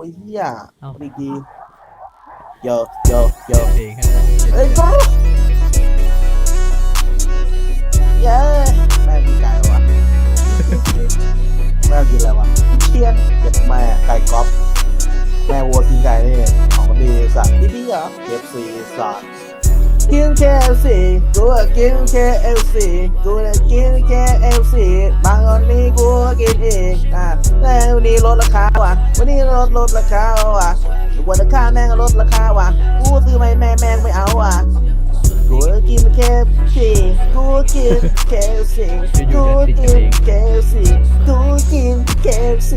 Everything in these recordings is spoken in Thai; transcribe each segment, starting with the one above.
ไอ้เหี้ยเอ้าดีกีโยโยโยเพลงให้ได้เอ้ยบ้าเย้แม่กินไก่วะแม่กินอะไรวะเชียนเจ็ดแม่ไก่ก๊อฟแม่วัวกินไก่นี่ของดีสัตว์ดีๆเหรอเคฟซีสัตว์กิน KFC กูก็กิน KFC กูจะกิน KFC บางวั นนี้กูก็กินอีกอะแล้ววันนี้ลดราคาว่ะ วันนี้ลดลดราคาว่ะวันราคาแม่งลดราคาว่ะ กูซื้อไม่แม่แม่งไม่เอาว่ะ กูกิน KFC กูกิน KFC กูกิน KFC กูกิน KFC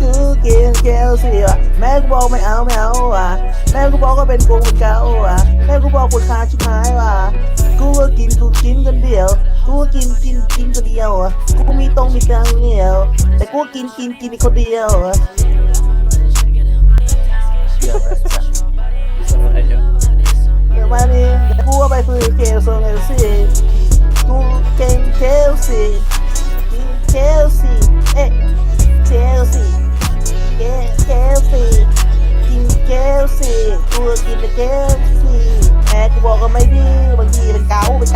กูกิน KFC ว่ะ แม่กูบอกไม่เอาไม่เอาว่ะ แม่กูบอกก็เป็นโกงเป็นเกาว่ะ แม่กูบอกคนค้าชิบหายว่ะ กูก็กินกูกินคนเดียว กู มีตรงมีกลางเดียว แต่กูกินกินกินคนเดียวอะเดี๋ยวไปจ้ะไอ้เหี้ยมานี่เดี๋ยวกูไปซื้อเคลซีเคลซีกูเก่งเคลซีเคลซีเอ๊ะเคลซีเคเคลซีกินเคลซีกูกินแต่เคลซีแม่กูบอกก็ไม่ดีบางทีเป็นเกาเป็น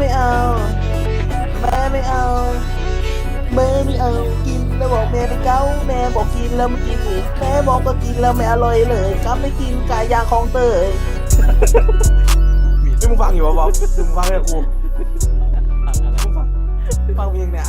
ไม่เอาแม่ไม่เอาแม่ไม่เอากินแล้วบอกแม่เป็นเกาแม่บอกกินแล้วไม่กินอีกแม่บอกก็กินแล้วไม่อร่อยเลยครับไม่กินไก่ย่างของเตยมีนี่มึงฟังอยู่ปะบอกมึงฟังเนี่ยกูฟังอะไรมึงฟังฟังเพลงเนี่ย